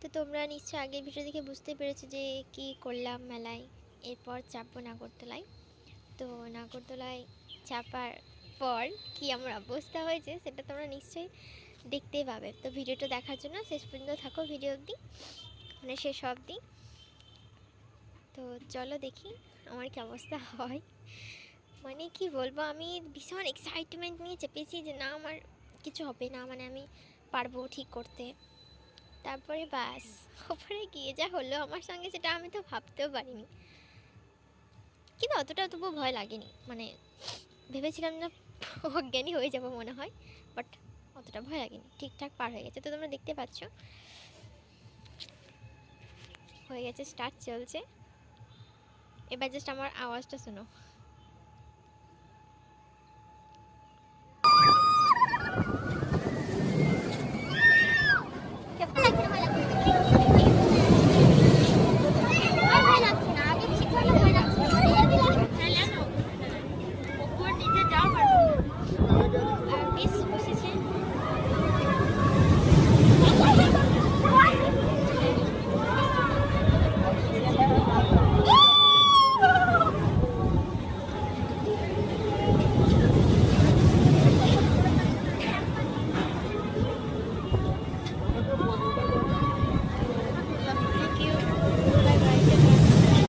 তো তোমরা নিশ্চয়ই আগের ভিডিও দেখে বুঝতে পেরেছ যে কি করলাম মেলায়। এরপর চাপবো নাগরদোলায়। তো নাগরদোলায় চাপার পর কি আমার অবস্থা হয়েছে সেটা তোমরা নিশ্চয়ই দেখতেই পাবে। তো ভিডিওটা দেখার জন্য শেষ পর্যন্ত থাকো ভিডিও অবধি মানে শেষ অবধি। তো চলো দেখি আমার কি অবস্থা হয়। মানে কি বলব, আমি ভীষণ এক্সাইটমেন্ট নিয়ে চেপেছি যে না, আমার কিছু হবে না মানে আমি পারব ঠিক করতে। তারপরে বাস। ওপরে গিয়ে যা হলো আমার সঙ্গে সেটা আমি তো ভাবতেও পারিনি। কিন্তু অতটা তবু ভয় লাগেনি। মানে ভেবেছিলাম না অজ্ঞানী হয়ে যাব মনে হয় বাট অতটা ভয় লাগেনি। ঠিকঠাক পার হয়ে গেছে। তো তোমরা দেখতে পাচ্ছ, হয়ে গেছে স্টার্ট চলছে। এবার জাস্ট আমার আওয়াজটা শোনো। Thank you.